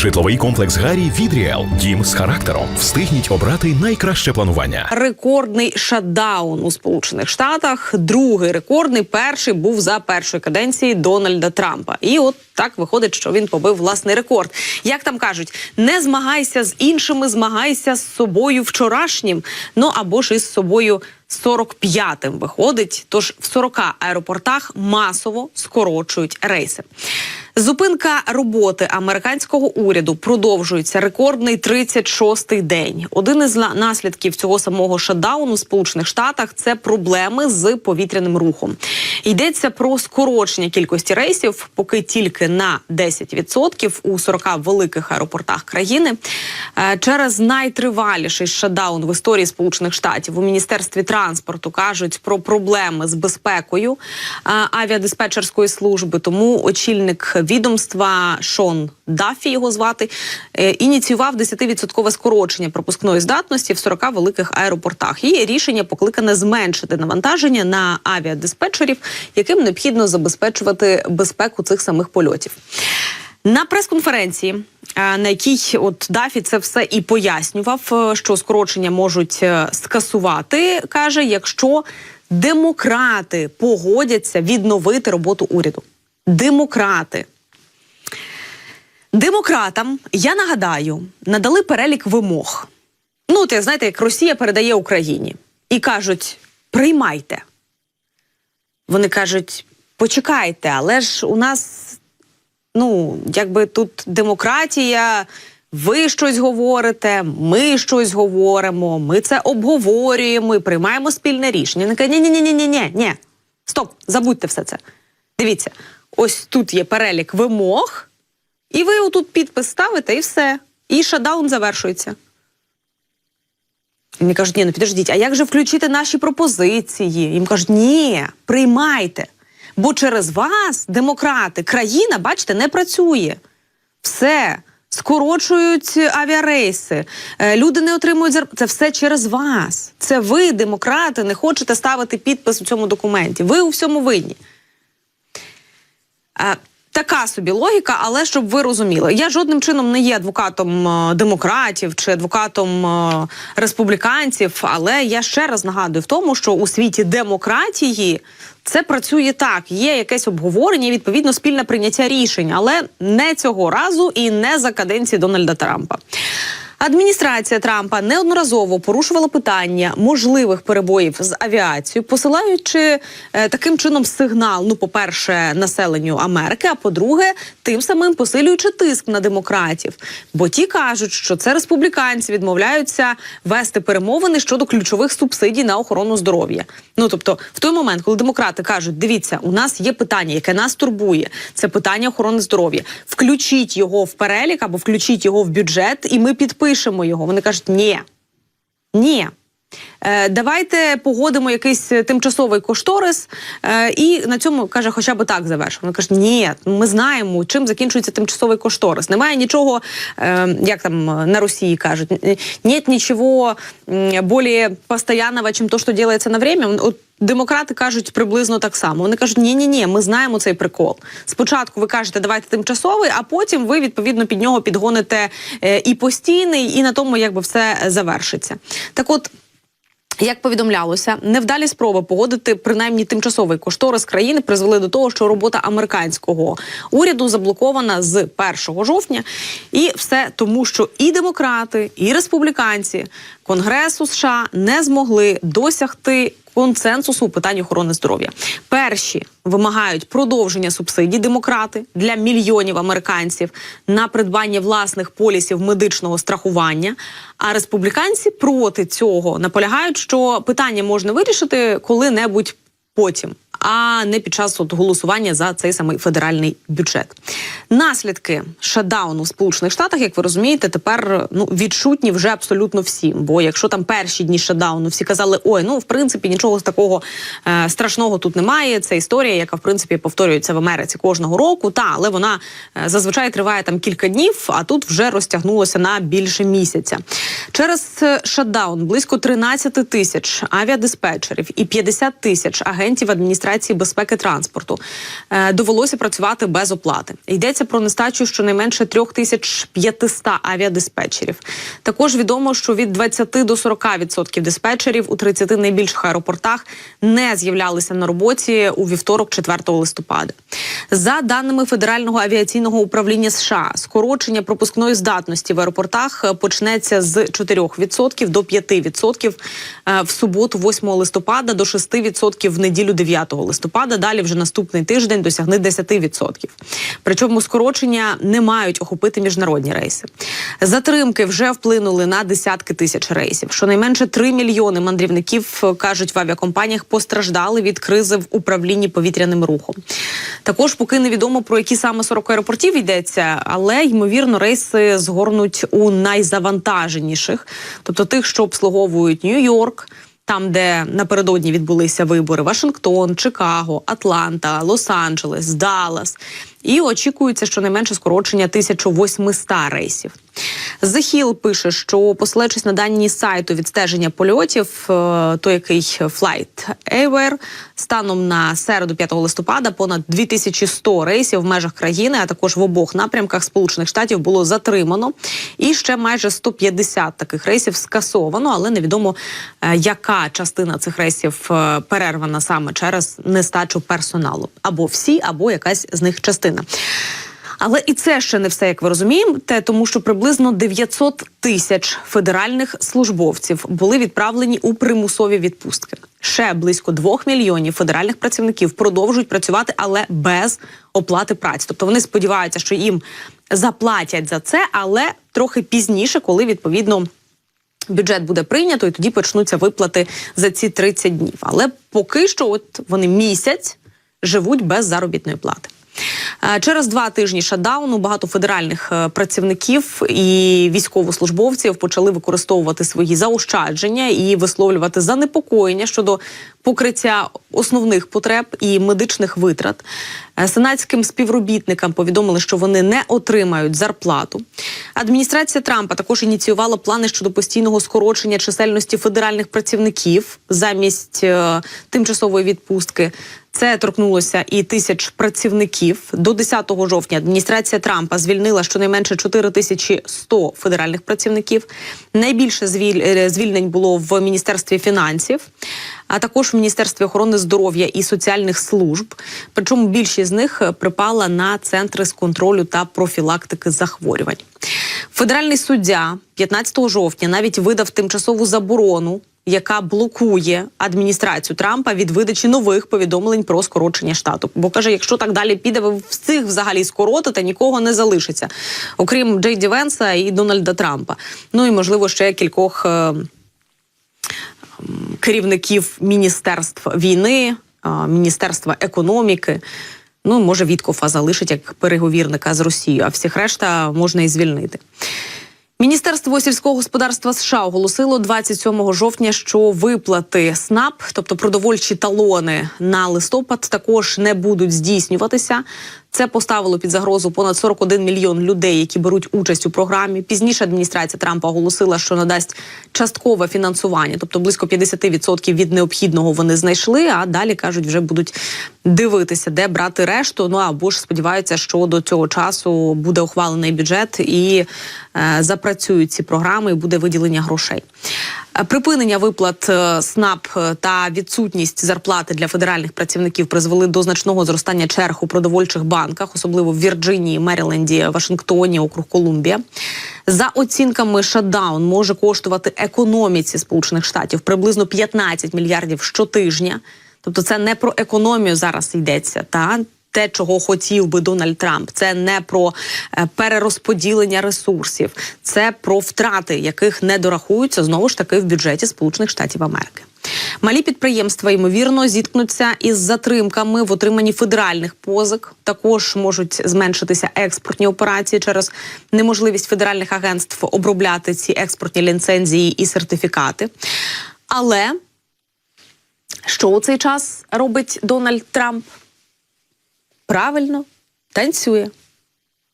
Житловий комплекс Гарі від Ріел. Дім з характером. Встигніть обрати найкраще планування. Рекордний шатдаун у Сполучених Штатах. Другий рекордний перший був за першої каденції Дональда Трампа. І от так виходить, що він побив власний рекорд. Як там кажуть, не змагайся з іншими, змагайся з собою вчорашнім. Ну або ж із собою 45-м виходить. Тож в 40 аеропортах масово скорочують рейси. Зупинка роботи американського уряду продовжується рекордний 36-й день. Один із наслідків цього самого шатдауну в Сполучених Штатах це проблеми з повітряним рухом. Йдеться про скорочення кількості рейсів, поки тільки на 10% у 40 великих аеропортах країни. Е, Через найтриваліший шатдаун в історії Сполучених Штатів у міністерстві транспорту кажуть про проблеми з безпекою е, авіадиспетчерської служби. Тому очільник відомства Шон Даффі його звати е, ініціював 10% скорочення пропускної здатності в 40 великих аеропортах. І рішення покликане зменшити навантаження на авіадиспетчерів, яким необхідно забезпечувати безпеку цих самих польотів. На прес-конференції, е, на якій от Дафі це все і пояснював, е, що скорочення можуть е, скасувати, каже, якщо демократи погодяться відновити роботу уряду. Демократи. Демократам, я нагадаю, надали перелік вимог. Ну, як знаєте, як Росія передає Україні і кажуть: приймайте. Вони кажуть, почекайте, але ж у нас ну, якби тут демократія, ви щось говорите, ми щось говоримо, ми це обговорюємо і приймаємо спільне рішення. Вони кажуть, ні, ні, ні, ні, ні, ні. Стоп, забудьте все це. Дивіться, ось тут є перелік вимог, і ви отут підпис ставите, і все. І шатдаун завершується. Мені кажуть, ні, ну підождіть, а як же включити наші пропозиції? Їм кажуть, ні, приймайте. Бо через вас, демократи, країна, бачите, не працює. Все. Скорочують авіарейси, Е, люди не отримують зарплату. Це все через вас. Це ви, демократи, не хочете ставити підпис у цьому документі. Ви у всьому винні. Е, Така собі логіка, але щоб ви розуміли, я жодним чином не є адвокатом е, демократів чи адвокатом республіканців. Але я ще раз нагадую в тому, що у світі демократії це працює так. Є якесь обговорення, відповідно, спільне прийняття рішень, але не цього разу і не за каденції Дональда Трампа. Адміністрація Трампа неодноразово порушувала питання можливих перебоїв з авіацією, посилаючи е, таким чином сигнал: ну, по-перше, населенню Америки, а по-друге, тим самим посилюючи тиск на демократів. Бо ті кажуть, що це республіканці відмовляються вести перемовини щодо ключових субсидій на охорону здоров'я. Ну тобто, в той момент, коли демократи кажуть, дивіться, у нас є питання, яке нас турбує, це питання охорони здоров'я. Включіть його в перелік або включіть його в бюджет, і ми підпишемо його. Вони кажуть, ні. Ні. Е, давайте погодимо якийсь тимчасовий кошторис, е, і на цьому каже, хоча б так завершимо. Вони кажуть, ні, ми знаємо, чим закінчується тимчасовий кошторис. Немає нічого, е, як там на Росії кажуть, нет нічого більш постоянного, чим то, що робиться на время. Демократи кажуть приблизно так само. Вони кажуть, ні, ні, ні, ми знаємо цей прикол. Спочатку ви кажете, давайте тимчасовий, а потім ви відповідно під нього підгоните е, і постійний, і на тому якби все завершиться. Так, от. Як повідомлялося, невдалі спроби погодити принаймні тимчасовий кошторис країни призвели до того, що робота американського уряду заблокована з 1 жовтня, і все тому, що і демократи, і республіканці Конгресу США не змогли досягти консенсусу у питанні охорони здоров'я. Перші вимагають продовження субсидій демократи для мільйонів американців на придбання власних полісів медичного страхування. А республіканці проти цього наполягають, що питання можна вирішити коли-небудь потім, а не під час от голосування за цей самий федеральний бюджет. Наслідки шатдауну в Сполучених Штатах, як ви розумієте, тепер ну відчутні вже абсолютно всім. Бо якщо там перші дні шатдауну всі казали, ой, ну в принципі нічого такого е, страшного тут немає. Це історія, яка в принципі повторюється в Америці кожного року. Та але вона е, зазвичай триває там кілька днів, а тут вже розтягнулося на більше місяця. Через е, шатдаун близько 13 тисяч авіадиспетчерів і 50 тисяч агентів адміністрації адміністрації безпеки транспорту е, довелося працювати без оплати. Йдеться про нестачу щонайменше 3500 авіадиспетчерів. Також відомо, що від 20 до 40% диспетчерів у 30 найбільших аеропортах не з'являлися на роботі у вівторок, 4 листопада. За даними Федерального авіаційного управління США, скорочення пропускної здатності в аеропортах почнеться з 4% до 5% е, в суботу, 8 листопада, до 6% в неділю 9 листопада. Далі вже наступний тиждень досягне 10%. Причому скорочення не мають охопити міжнародні рейси. Затримки вже вплинули на десятки тисяч рейсів. Щонайменше 3 мільйони мандрівників е, кажуть в авіакомпаніях постраждали від кризи в управлінні повітряним рухом. Також поки невідомо про які саме 40 аеропортів йдеться, але ймовірно рейси згорнуть у найзавантаженіших, тобто тих, що обслуговують Нью-Йорк. Там, де напередодні відбулися вибори, Вашингтон, Чикаго, Атланта, Лос-Анджелес, Даллас. І очікується щонайменше скорочення 1800 рейсів. Hill пише, що посилаючись на дані сайту відстеження польотів, е, той який Flight Air, станом на середу 5 листопада понад 2100 рейсів в межах країни, а також в обох напрямках Сполучених Штатів було затримано. І ще майже 150 таких рейсів скасовано, але невідомо, е, яка частина цих рейсів е, перервана саме через нестачу персоналу. Або всі, або якась з них частина. Але і це ще не все, як ви розумієте, тому що приблизно 900 тисяч федеральних службовців були відправлені у примусові відпустки. Ще близько 2 мільйонів федеральних працівників продовжують працювати, але без оплати праці. Тобто вони сподіваються, що їм заплатять за це, але трохи пізніше, коли відповідно. Бюджет буде прийнято, і тоді почнуться виплати за ці 30 днів. Але поки що, от вони місяць живуть без заробітної плати. Е, Через два тижні шатдауну багато федеральних е, працівників і військовослужбовців почали використовувати свої заощадження і висловлювати занепокоєння щодо покриття основних потреб і медичних витрат. Е, Сенатським співробітникам повідомили, що вони не отримають зарплату. Адміністрація Трампа також ініціювала плани щодо постійного скорочення чисельності федеральних працівників замість е, тимчасової відпустки. Це торкнулося і тисяч працівників. До 10 жовтня адміністрація Трампа звільнила щонайменше 4100 федеральних працівників. Найбільше звіль- е, звільнень було в міністерстві фінансів, а також в міністерстві охорони здоров'я і соціальних служб. Причому більшість з них е, припала на центри з контролю та профілактики захворювань. Федеральний суддя 15 жовтня навіть видав тимчасову заборону, яка блокує адміністрацію Трампа від видачі нових повідомлень про скорочення штату. Бо каже, якщо так далі піде, ви всіх взагалі скоротите, нікого не залишиться, окрім Джей Ді Венса і Дональда Трампа. Ну і можливо ще кількох. е, керівників міністерств війни, міністерства економіки. Ну, може, Віткофа залишить як переговірника з Росією, а всіх решта можна і звільнити. Міністерство сільського господарства США оголосило 27 жовтня, що виплати СНАП, тобто продовольчі талони на листопад, також не будуть здійснюватися. Це поставило під загрозу понад 41 мільйон людей, які беруть участь у програмі. Пізніше адміністрація Трампа оголосила, що надасть часткове фінансування, тобто близько 50% від необхідного вони знайшли. А далі кажуть, вже будуть дивитися, де брати решту. Ну або ж сподіваються, що до цього часу буде ухвалений бюджет і е, запрацюють ці програми, і буде виділення грошей. Е, Припинення виплат е, СНАП е, та відсутність зарплати для федеральних працівників призвели до значного зростання черг у продовольчих банках, особливо в Вірджинії, Меріленді, Вашингтоні, округ Колумбія. За оцінками шатдаун може коштувати економіці Сполучених Штатів приблизно 15 мільярдів щотижня. Тобто, це не про економію зараз йдеться, та те, чого хотів би Дональд Трамп, це не про е, перерозподілення ресурсів, це про втрати, яких не дорахуються знову ж таки в бюджеті Сполучених Штатів Америки. Малі підприємства ймовірно зіткнуться із затримками в отриманні федеральних позик. Також можуть зменшитися експортні операції через неможливість федеральних агентств обробляти ці експортні ліцензії і сертифікати. Але що у цей час робить Дональд Трамп? Правильно, танцює.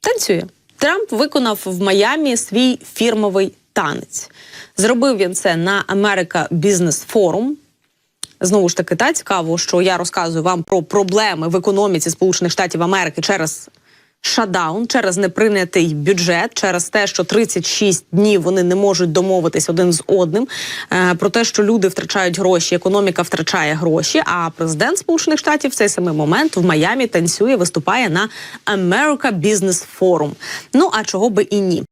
Танцює. Трамп виконав в Майамі свій фірмовий танець. Зробив він це на Америка Бізнес Форум. Знову ж таки, та цікаво, що я розказую вам про проблеми в економіці Сполучених Штатів Америки через шадаун, через неприйнятий бюджет, через те, що 36 днів вони не можуть домовитись один з одним. Е, про те, що люди втрачають гроші, економіка втрачає гроші. А президент Сполучених Штатів в цей самий момент в Майамі танцює, виступає на America Business Forum. Ну а чого би і ні?